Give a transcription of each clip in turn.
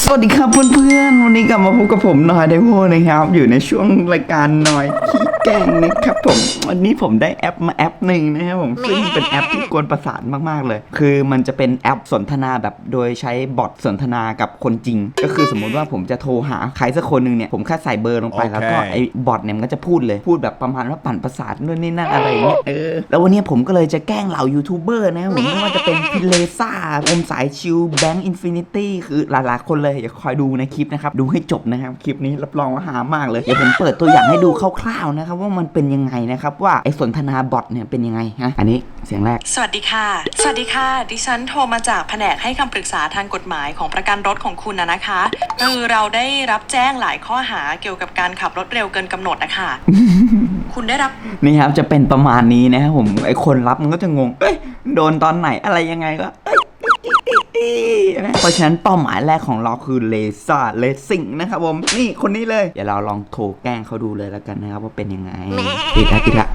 สวัสดีครับเพื่อนๆ วันนี้กลับมาพบกับผมนอยไดโวนะครับ อยู่ในช่วงรายการนอยขี้ แกล้งนะครับผมวันนี้ผมได้แอปมาแอปหนึ่งนะครับผมซึ่งเป็นแอปที่กวนประสาทมากๆเลย คือมันจะเป็นแอปสนทนาแบบโดยใช้บอทสนทนากับคนจริง ก็คือสมมุติว่าผมจะโทรหาใครสักคนหนึ่งเนี่ยผมแค่ใส่เบอร์ลงไปโอเคแล้วก็ไอ้บอทเนี่ยมันก็จะพูดเลยพูดแบบประมาณว่าปั่นประสาทนู่นนี่นั่นอะไรอย่างเงี้ยเออแล้ววันนี้ผมก็เลยจะแกล้งเหล่ายูทูบเบอร์นะครับผมไม่ว่าจะเป็นพิเลซ่าอมสายชิวแบงก์อินฟินิตี้คือหลายๆคนเลยอย่าคอยดูในคลิปนะครับดูให้จบนะครับคลิปนี้รับรองว่าหามากเลยเดี๋ยวผมเปิดตัวอย่างให้ดูคร่าวๆนะครับว่ามันเป็นยังไงนะครับ ว่าไอ้สนทนาบอทเนี่ยเป็นยังไงฮะอันนี้เสียงแรก สวัสดีค่ะ สวัสดีค่ะ ดิฉันโทรมาจากแผนกให้คำปรึกษาทางกฎหมายของประกันรถของคุณนะนะคะคือเราได้รับแจ้งหลายข้อหาเกี่ยวกับการขับรถเร็วเกินกำหนดนะคะคุณได้รับนี่ครับจะเป็นประมาณนี้นะครับผมไอคนรับมันก็จะงงเอ้ยโดนตอนไหนอะไรยังไงก็ เอ้ยเอ้ยเอ้ยเอ้ยเพราะฉะนั้นเป้าหมายแรกของเราคือเลซ่าเลซิ่งนะครับผม นี่คนนี้เลย เดี๋ยวเราลองโทรแกล้งเขาดูเลยแล้วกันนะครับว่าเป็นยังไงติดละติดละ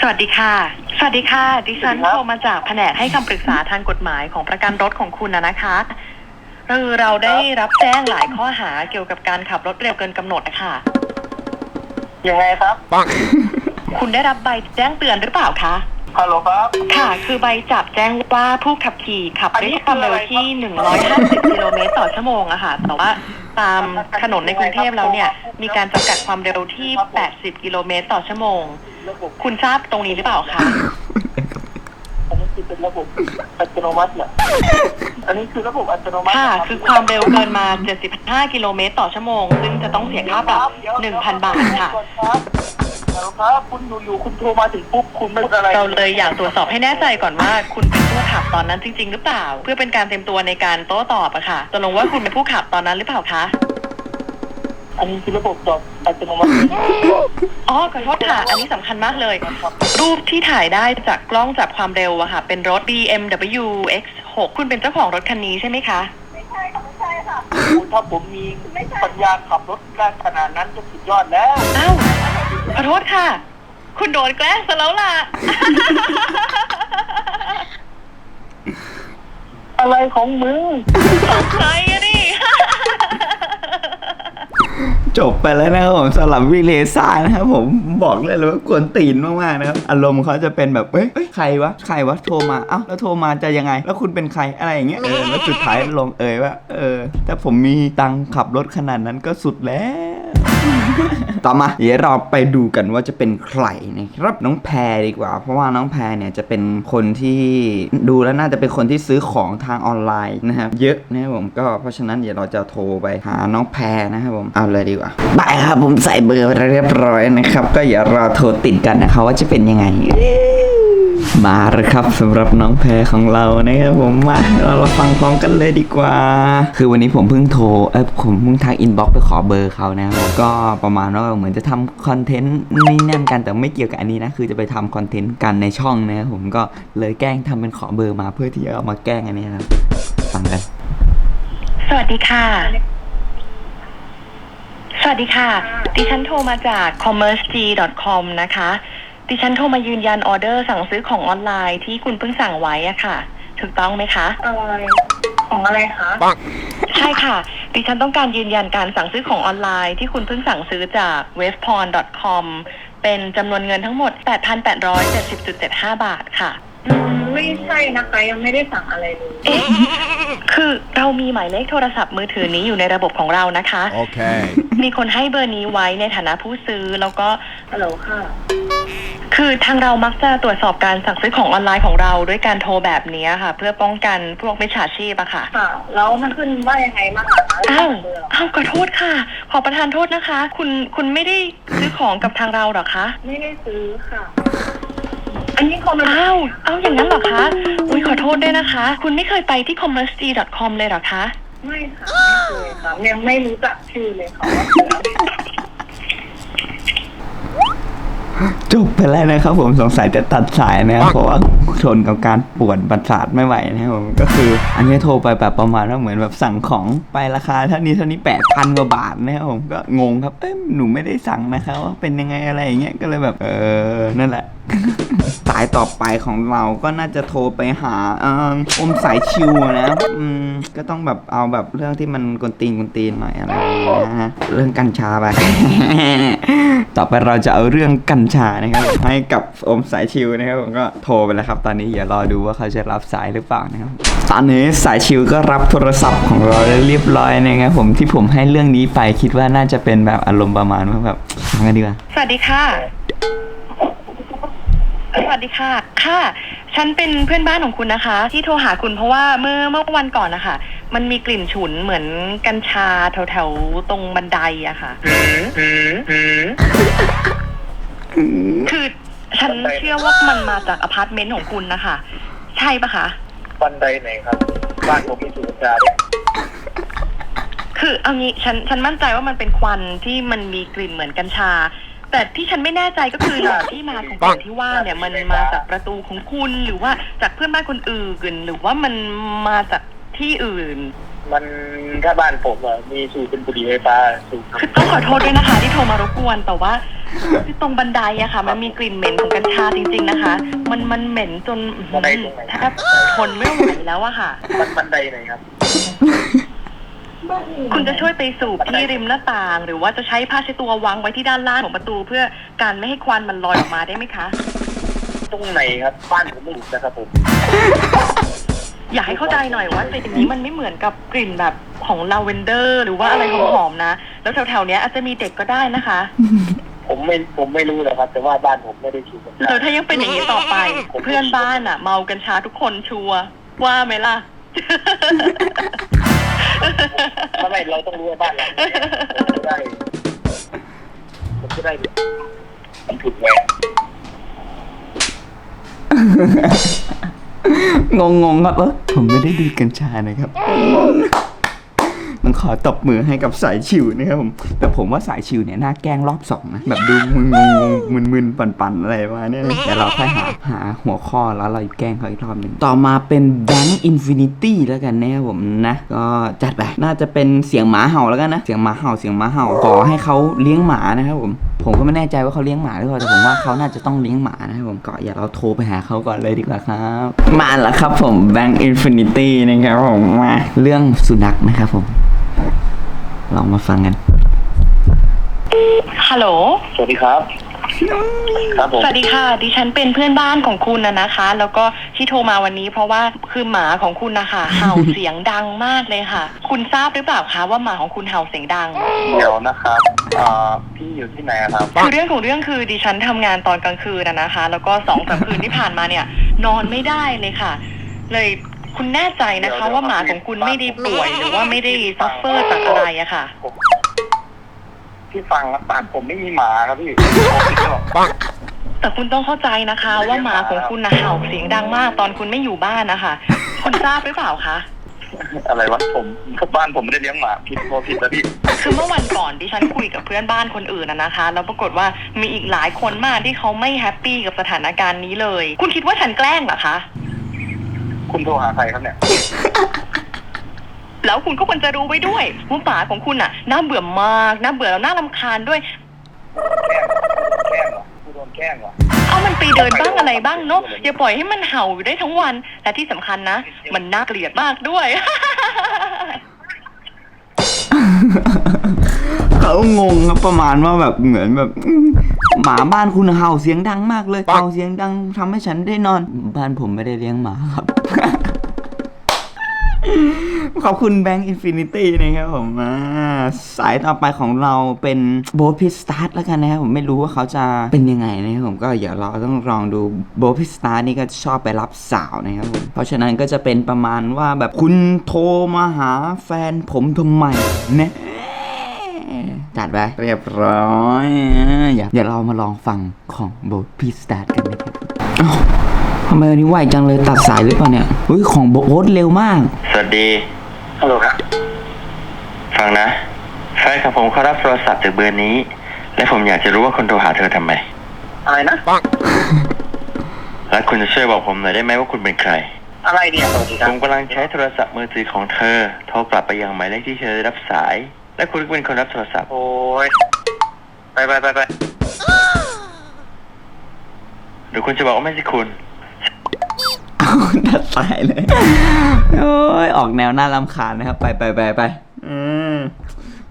สวัสดีค่ะ สวัสดีค่ะ ดิฉันโทรมาจากแผนกให้คำปรึกษาทางกฎหมายของประกันรถของคุณนะนะคะคือเราได้รับแจ้งหลายข้อหาเกี่ยวกับการขับรถเร็วเกินกำหนดนะคะยังไงครับ คุณได้รับใบแจ้งเตือนหรือเปล่าคะ ฮัลโหลครับ ค่ะ คือใบจับแจ้งว่าผู้ขับขี่ขับอันนี้ด้วยความเร็วที่150 กิโลเมตรต่อชั่วโมงอะค่ะ แต่ว่าตามถนนในกรุงเทพแล้วเนี่ย มีการจำกัดความเร็วที่ 80 กิโลเมตรต่อชั่วโมง ระบบคุณทราบตรงนี้หรือเปล่าคะ อันนี้คือเป็นระบบอัตโนมัติเหรออันนี้คือระบบอัตโนมัติค่ะรับคือความเร็วเกินมา 75 กิโลเมตรต่อชั่วโมง ซึ่งจะต้องเสียค่าปรับ 1,000 บาทค่ะครับ ฮัลโหลครับคุณอยู่ๆคุณโทรมาถึงปุ๊บคุณพูดอะไร เราเลยอยากตรวจสอบให้แน่ใจก่อนว่า คุณเป็นผู้ขับตอนนั้นจริง ๆ หรือเปล่า เพื่อเป็นการเตรียมตัวในการโต้ตอบอะค่ะตกลงว่าคุณเป็นผู้ขับตอนนั้นหรือเปล่าคะอันนี้คือระบบจอดอัตโนมัติอ๋อขอโทษค่ะ อันนี้สำคัญมากเลย รูปที่ถ่ายได้จากกล้องจับความเร็วอะค่ะ เป็นรถ BMW X6 คุณเป็นเจ้าของรถคันนี้ใช่ไหมคะคุณถ้าผมมีปัญญาขับรถได้ขนาดนั้นก็สุดยอดแล้ว อ้าว ขอโทษค่ะ คุณโดนแกล้งซะแล้วล่ะ อะไรของมึงใครอะนี่จบไปแล้วนะครับผมสำหรับวิเลซ่านะครับผมบอกเลยเลยว่ากวนตีนมากๆนะครับอารมณ์เขาจะเป็นแบบเอ้ยเอ้ยใครวะใครวะโทรมาเอ้าแล้วโทรมาจะยังไง แล้วคุณเป็นใครอะไรอย่างเงี้ยเออแล้วสุดท้ายลงเอยว่าเออถ้าผมมีตังค์ขับรถขนาดนั้นก็สุดแล้ว ต่อมาเดี๋ยวเราไปดูกันว่าจะเป็นใครนะครับน้องแพรดีกว่า เพราะว่าน้องแพรเนี่ยจะเป็นคนที่ดูแล้วน่าจะเป็นคนที่ซื้อของทางออนไลน์นะครับเยอะนะครับผมก็เพราะฉะนั้นเดี๋ยวเราจะโทรไปหาน้องแพรนะครับผมเอาเลยดีกว่าได้ครับผมใส่เบอร์ไปเรียบร้อยนะครับ ก็อย่ารอโทรติดกันนะครับว่าจะเป็นยังไง มาแล้วครับสำหรับน้องแพรของเรานะครับผมมาเรามาฟังพร้อมกันเลยดีกว่า คือวันนี้ผมเพิ่งโทรเออผมเพิ่งทักอินบ็อกซ์ไปขอเบอร์เขานะก็ประมาณว่าเหมือนจะทำคอนเทนต์นี่นั่นกันแต่ไม่เกี่ยวกับอันนี้นะคือจะไปทำคอนเทนต์กันในช่องนะครับผมก็เลยแกล้งทำเป็นขอเบอร์มาเพื่อที่จะเอามาแกล้งอันนี้นะฟังกันสวัสดีค่ะ สวัสดีค่ะ ดิฉันโทรมาจาก commerceg.com นะคะ ดิฉันโทรมายืนยันออเดอร์สั่งซื้อของออนไลน์ที่คุณเพิ่งสั่งไว้อะค่ะ ถูกต้องไหมคะ อะไรของอะไรคะใช่ค่ะ ดิฉันต้องการยืนยันการสั่งซื้อของออนไลน์ที่คุณเพิ่งสั่งซื้อจาก w e b p o n c o m เป็นจำนวนเงินทั้งหมด 8,870.75 บาทค่ะ อืมไม่ใช่นะคะ ยังไม่ได้สั่งอะไรเลย เอ๊ะ คือเรามีหมายเลขโทรศัพท์มือถือนี้อยู่ในระบบของเรานะคะ Okay. มีคนให้เบอร์นี้ไว้ในฐานะผู้ซื้อแล้วก็ ฮัลโหลค่ะ คือทางเรามักจะตรวจสอบการสั่งซื้อของออนไลน์ของเราด้วยการโทรแบบนี้ค่ะ เพื่อป้องกันพวกมิจฉาชีพอะค่ะ ค่ะ แล้วมันขึ้นว่ายังไงบ้างอะคะอ้าวเบอร์อ้าวขอโทษค่ะ ขอประทานโทษนะคะ คุณคุณไม่ได้ซื้อของกับทางเราเหรอคะไม่ได้ซื้อค่ะ อันนี้คอมเมนต์อ้าวอ้าวอย่างนั้นเหรอคะอุ้ยขอโทษด้วยนะคะ คุณไม่เคยไปที่ commerce.com เลยเหรอคะ ไม่ค่ะไม่เคยค่ะยังไม่รู้จักชื่อเลยค่ะว่าคืออะไร จบไปแล้วนะครับผมสงสัยจะตัดสายนะครับเพราะว่าโททนกับการปวดประสาทไม่ไหวนะครับผมก็คือ อันนี้โทรไปแบบประมาณว่าเหมือนแบบสั่งของไปราคาเท่านี้เท่านี้แปดพันกว่าบาทนะครับผมก็งงครับเอ้ยหนูไม่ได้สั่งนะคะว่าเป็นยังไงอะไรอย่างเงี้ยก็เลยแบบเออนั่นแหละสายต่อไปของเราก็น่าจะโทรไปหาเอออมสายชิวนะอืมก็ต้องแบบเอาแบบเรื่องที่มันกวนตีนกวนตีนหน่อยอะไรอย่างเงี้ยนะฮะเรื่องกัญชาไป ต่อไปเราจะเอาเรื่องกัญชานะครับ ให้กับอมสายชิวนะครับผมก็โทรไปแล้วครับ ตอนนี้อย่ารอดูว่าเขาจะรับสายหรือเปล่านะครับตอนนี้สายชิวก็รับโทรศัพท์ของเราได้เรียบร้อยนะครับผมที่ผมให้เรื่องนี้ไปคิดว่าน่าจะเป็นแบบอารมณ์ประมาณว่าแบบฟังกันดีกว่าสวัสดีค่ะ วัสดีค่ะ ค่ะ ฉันเป็นเพื่อนบ้านของคุณนะคะ ที่โทรหาคุณเพราะว่าเมื่อเมื่อวันก่อนนะคะ มันมีกลิ่นฉุนเหมือนกัญชาแถวๆตรงบันไดอะค่ะอืมอืมอืมคือฉันเชื่อว่ามันมาจากอพาร์ตเมนต์ของคุณนะคะ ใช่ปะคะ บันไดไหนครับ บ้านผมมีสูงจาเนี่ยคือเอางี้ฉันฉันมั่นใจว่ามันเป็นควันที่มันมีกลิ่นเหมือนกัญชา แต่ที่ฉันไม่แน่ใจก็คือ ที่มาของกลิ่นที่ว่าเนี่ยมันมาจากประตูของคุณหรือว่าจากเพื่อนบ้านคนอื่น หรือว่ามันมาจากที่อื่น มันถ้าบ้านผมอะมีสูบเป็นบุหรี่ไฟฟ้าสูบคือต้องขอโทษด้วยนะคะ ที่โทรมารบกวนแต่ว่าที่ตรงบันไดอะค่ะ มันมีกลิ่นเหม็นของกัญชาจริง ๆนะคะ มันมันเหม็นจนอื้อหือแทบทนไม่ไหวแล้วอะค่ะ มันบันไดไหนครับ คุณจะช่วยไปสูบที่ริมหน้าต่าง หรือว่าจะใช้ผ้าเช็ดตัววางไว้ที่ด้านล่างของประตูเพื่อการไม่ให้ควันมันลอยออกมาได้ไหมคะ ตรงไหนครับ บ้านผมไม่รู้นะครับผม อยากให้เข้าใจหน่อยว่าสิ่งนี้มันไม่เหมือนกับกลิ่นแบบของลาเวนเดอร์ หรือว่าอะไรหอมๆนะ แล้วแถวๆเนี้ยอาจจะมีเด็กก็ได้นะคะ ผมไม่ผมไม่รู้เลยครับ แต่ว่าบ้านผมไม่ได้สูบกัญชาเดี๋ยวถ้ายังเป็นอย่างนี้ต่อไป เพื่อนบ้านอะเมากัญชาทุกคนชัวร์ว่าไหมล่ะ ไม่ไม่เราต้องรู้ว่าบ้านเราไมจะได้ผมจะได้มันถูกแหวนงงงๆครับเออผมไม่ได้ดูกัญชานะครับ ต้องขอตบมือให้กับสายชิวนะครับผมแต่ผมว่าสายชิวเนี่ยน่าแกล้งรอบสองนะแบบดูมึนงงมึนมึนๆปั่นอะไรมาเนี้ยแต่เราค่อยหาหาหัวข้อแล้วเราแกล้งเขาอีกรอบหนึ่งต่อมาเป็น Bank Infinity แล้วกันนะครับผมนะก็จัดไปน่าจะเป็นเสียงหมาเห่าแล้วกันนะเสียงหมาเห่าเสียงหมาเห่าขอให้เขาเลี้ยงหมานะครับผมผมก็ไม่แน่ใจว่าเขาเลี้ยงหมาหรือเปล่าแต่ผมว่าเขาน่าจะต้องเลี้ยงหมานะครับผมก็อย่าเราโทรไปหาเขาก่อนเลยดีกว่าครับ มาแล้วครับผม Bank Infinity นะครับผมมาเรื่องสุนัขนะครับผม ลองมาฟังกันฮัลโหล สวัสดีครับ ครับผม สวัสดีค่ะ ดิฉันเป็นเพื่อนบ้านของคุณนะนะคะ แล้วก็ที่โทรมาวันนี้ เพราะว่าคือหมาของคุณนะคะเห่าเสียงดังมากเลยค่ะ คุณทราบหรือเปล่าคะว่าหมาของคุณเห่าเสียงดัง เดี๋ยวนะครับอ่าพี่อยู่ที่ไหนครับ คือเรื่องของเรื่องคือดิฉันทำงานตอนกลางคืนนะนะคะ แล้วก็สองสามคืนที่ผ่านมาเนี่ย นอนไม่ได้เลยค่ะ เลย คุณแน่ใจนะคะว่าหมาของคุณไม่ได้ป่วยหรือว่าไม่ได้ซัฟเฟอร์จากอะไรอะค่ะผมพี่ฟังครับบ้านผมไม่มีหมาครับพี่แต่คุณต้องเข้าใจนะคะ ว่าหมาของคุณนะเห่าเสียงดังมาก ตอนคุณไม่อยู่บ้านนะคะคุณทราบหรือเปล่าคะอะไรวะผมบ้านผมไม่ได้เลี้ยงหมาผิดโมผิดแล้วพี่คือเมื่อวันก่อนดิฉันคุยกับเพื่อนบ้านคนอื่นนะนะคะ แล้วปรากฏว่ามีอีกหลายคนมากที่เขาไม่แฮปปี้กับสถานการณ์นี้เลย คุณคิดว่าฉันแกล้งเหรอคะ คุณโทรหาใครครับเนี่ย แล้วคุณก็ควรจะรู้ไว้ด้วยว่าหมาของคุณน่ะน่าเบื่อมากน่าเบื่อแล้วน่ารำคาญด้วย แกล้งเหรอคุณโดนแกล้งเหรอ เอามันไปเดินบ้างอะไรบ้างเนาะอย่าปล่อยให้มันเห่าอยู่ได้ทั้งวัน และที่สำคัญนะ มันน่าเกลียดมากด้วย เขางงครับประมาณว่าแบบเหมือนแบบอืมหมาบ้านคุณเห่าเสียงดังมากเลยเห่าเสียงดังทำให้ฉันได้นอน บ้านผมไม่ได้เลี้ยงหมาครับ ขอบคุณแบงก์อินฟินิตี้นะครับผมสายต่อไปของเราเป็นโบพิสตาร์ทแล้วกันนะครับผมไม่รู้ว่าเขาจะเป็นยังไงนะครับผมก็เดี๋ยวเราต้องลองดูโบพิสตาร์นี่ก็ชอบไปรับสาวนะครับผมเพราะฉะนั้นก็จะเป็นประมาณว่าแบบคุณโทรมาหาแฟนผมทำไมแนะจัดไปเรียบร้อยอย่าเดี๋ยวเรามาลองฟังของโบพิสตาร์กันนะครับำไมวันนี้ไวจังเลยตัดสายหรือเปล่าเนี่ยอุ้ยของโบสเร็วมาก สวัสดี ฮัลโหลครับ ฟังนะแฟนของผมเขารับโทรศัพท์จากเบอร์นี้ และผมอยากจะรู้ว่าคนโทรหาเธอทำไม อะไรนะ และคุณจะช่วยบอกผมหน่อยได้ไหมว่าคุณเป็นใคร อะไรเนี่ยสวัสดีคผรับมกำลังใช้โทรศัพท์มือถือของเธอ โทรกลับไปยังหมายเลขที่เธอได้รับสาย และคุณก็เป็นคนรับโทรศัพท์ โอ้ยไปไปไปไปหรือคุณจะบอกว่าไม่ใช่คุณ เอาดัดสายเลย โอ้ยออกแนวน่ารำคาญนะครับ ไปไปไปไปอืม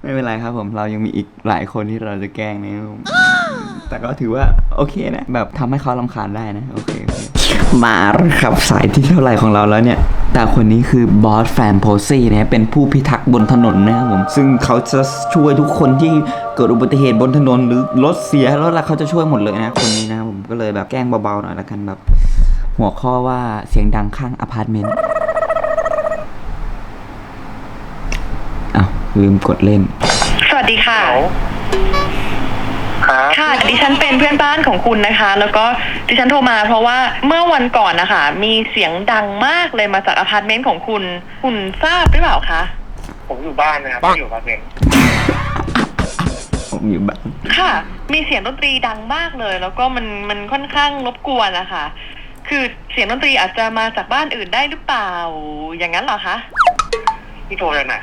ไม่เป็นไรครับผมเรายังมีอีกหลายคนที่เราจะแกล้งนะครับผมแต่ก็ถือว่าโอเคนะ แบบทำให้เขารำคาญได้นะโอเคโอเคมาครับสายที่เท่าไหร่ของเราแล้วเนี่ย แต่คนนี้คือบอสแฟนโพซี่นะเป็นผู้พิทักษ์บนถนนนะครับผม ซึ่งเขาจะช่วยทุกคนที่เกิดอุบัติเหตุบนถนนหรือรถเสียรถอะไรเขาจะช่วยหมดเลยนะคนนี้นะครับผมก็เลยแบบแกล้งเบาๆหน่อยละกันแบบ หัวข้อว่าเสียงดังข้างอพาร์ตเมนต์อ้าวลืมกดเล่น สวัสดีค่ะ ครับ ค่ะ ดิฉันเป็นเพื่อนบ้านของคุณนะคะ แล้วก็ดิฉันโทรมาเพราะว่าเมื่อวันก่อนนะคะ มีเสียงดังมากเลยมาจากอพาร์ตเมนต์ของคุณ คุณทราบหรือเปล่าคะ ผมอยู่บ้านนะครับไม่อยู่บ้านเองผมอยู่บ้าน ค่ะ มีเสียงดนตรีดังมากเลย แล้วก็มันมันค่อนข้างรบกวนนะคะ คือเสียงดนตรีอาจจะมาจากบ้านอื่นได้หรือเปล่า อย่างนั้นเหรอคะ พี่โทรเลยไหน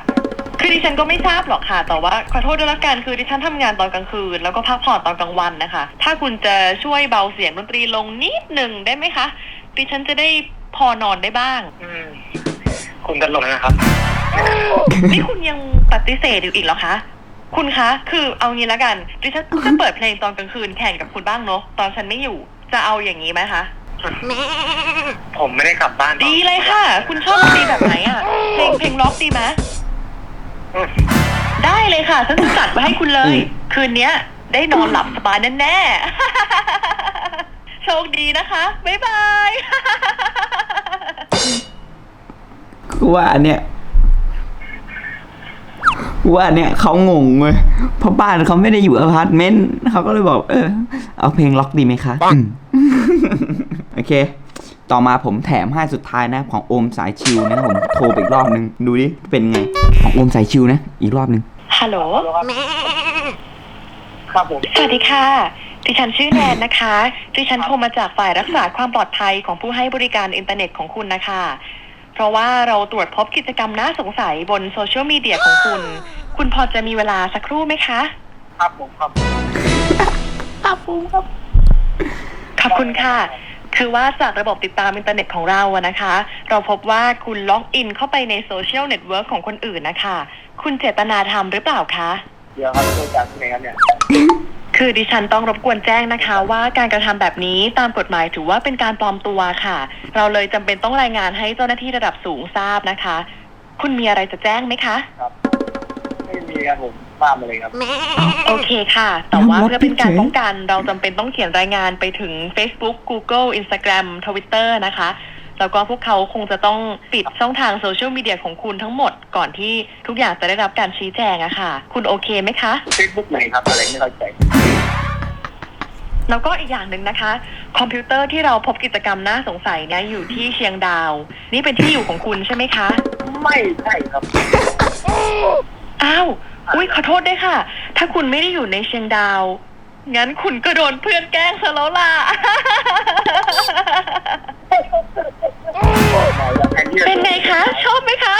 คือดิฉันก็ไม่ทราบหรอกค่ะ แต่ว่าขอโทษด้วยละกันคือดิฉันทำงานตอนกลางคืน แล้วก็พักผ่อนตอนกลางวันนะคะ ถ้าคุณจะช่วยเบาเสียงดนตรีลงนิดหนึ่งได้ไหมคะ ดิฉันจะได้พอนอนได้บ้าง อืมคุณตลกนะครับ นี่คุณยังปฏิเสธอยู่อีกเหรอคะ คุณคะ คือเอางี้ละกัน ดิฉันจะเปิดเพลงตอนกลางคืนแข่งกับคุณบ้างเนาะ ตอนฉันไม่อยู่ จะเอาอย่างนี้ไหมคะ ผมไม่ได้กลับบ้านดีเลยค่ะ คุณชอบดนตรีแบบไหนอะเพลงเพลงล็อกดีไหมอืมได้เลยค่ะฉันจะจัดมาให้คุณเลย คืนเนี้ย ได้นอนหลับสบายแน่ๆ โชคดีนะคะ บ๊ายบาย กูว่าอันเนี้ยกูว่าอันเนี้ยเขางงเว้ยเพราะบ้านเขาไม่ได้อยู่อพาร์ตเมนต์เขาก็เลยบอก เออ เอาเพลงล็อกดีไหมคะอืม โอเค ต่อมาผมแถมให้สุดท้ายนะของโอมสายชิวนะครับผมโทรไปอีกรอบนึง ดูดิเป็นไง ของโอมสายชิวนะ อีกรอบนึง ฮัลโหล ครับผม สวัสดีค่ะ ดิฉันชื่อแนนนะคะ ดิฉันโทรมาจากฝ่ายรักษาความปลอดภัยของผู้ให้บริการอินเทอร์เน็ตของคุณนะคะ เพราะว่าเราตรวจพบกิจกรรมน่าสงสัยบนโซเชียลมีเดียของคุณ คุณพอจะมีเวลาสักครู่ไหมคะ ครับผมครับขอบคุณค่ะ คือว่าจากระบบติดตามอินเทอร์เน็ตของเราอะนะคะ เราพบว่าคุณล็อกอินเข้าไปในโซเชียลเน็ตเวิร์กของคนอื่นนะคะ คุณเจตนาทำหรือเปล่าคะ เดี๋ยวครับโทรจากที่ไหนครับเนี่ย คือดิฉันต้องรบกวนแจ้งนะคะ ว่าการกระทำแบบนี้ตามกฎหมายถือว่าเป็นการปลอมตัวค่ะ เราเลยจำเป็นต้องรายงานให้เจ้าหน้าที่ระดับสูงทราบนะคะ คุณมีอะไรจะแจ้งไหมคะไม่ มีครับผมว่ามาเลยครับ โอเคค่ะ แต่ว่ารับเพื่อเป็นการเฉยๆป้องกันเราจำเป็นต้องเขียนรายงานไปถึง Facebook Google Instagram Twitter นะคะ แล้วก็พวกเขาคงจะต้องปิดช่องทางโซเชียลมีเดียของคุณทั้งหมดก่อนที่ทุกอย่างจะได้รับการชี้แจงอะค่ะ คุณโอเคไหมคะเฟซบุ๊กไหนครับ อะไรไม่เข้าใจ แล้วก็อีกอย่างหนึ่งนะคะ คอมพิวเตอร์ที่เราพบกิจกรรมน่าสงสัยเนี่ยอยู่ที่เชียงดาว นี่เป็นที่อยู่ของคุณใช่ไหมคะ ไม่ใช่ครับ อ้าวอุ้ยขอโทษด้วยค่ะ ถ้าคุณไม่ได้อยู่ในเชียงดาว งั้นคุณก็โดนเพื่อนแกล้งซะแล้วล่ะ เป็นไงคะ ชอบไหมคะ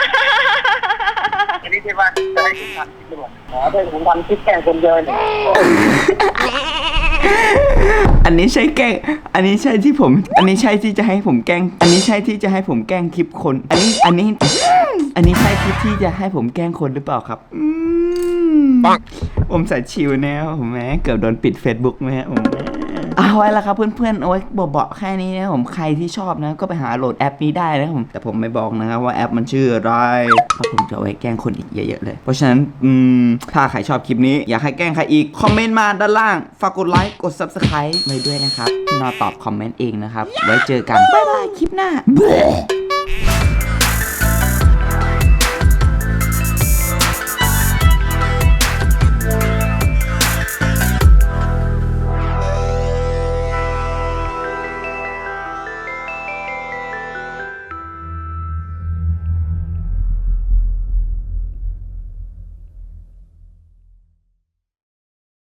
อันนี้ที่ว่าจะให้ผมทำคลิปด้วยอ๋อถ้าผมทำคลิปแกล้งคนเดินอันนี้ใช่แกล้ง อันนี้ใช่ที่ผม อันนี้ใช่ที่จะให้ผมแกล้ง อันนี้ใช่ที่จะให้ผมแกล้งคลิปคน อันนี้ อันนี้ อันนี้ใช่คลิปที่จะให้ผมแกล้งคนหรือเปล่าครับอืมผมใส่ชิวแน่ผมแหม้เกือบโดนปิด Facebook ไหมฮะผมแหมเอาไว้ละครับเพื่อนๆ เอาไว้บอกๆแค่นี้นะผมใครที่ชอบนะ ก็ไปหาโหลดแอปนี้ได้นะครับผมแต่ผมไม่บอกนะครับว่าแอปมันชื่ออะไรเพราะผมจะเอาไว้แกล้งคนอีกเยอะๆเลย เพราะฉะนั้นอืมถ้าใครชอบคลิปนี้ อยากให้แกล้งใครอีก คอมเมนต์มาด้านล่าง ฝากกดไลค์กด subscribe ไว้ด้วยนะครับพี่นอตอบคอมเมนต์เองนะครับ ไว้เจอกันบ๊ายบายคลิปหน้า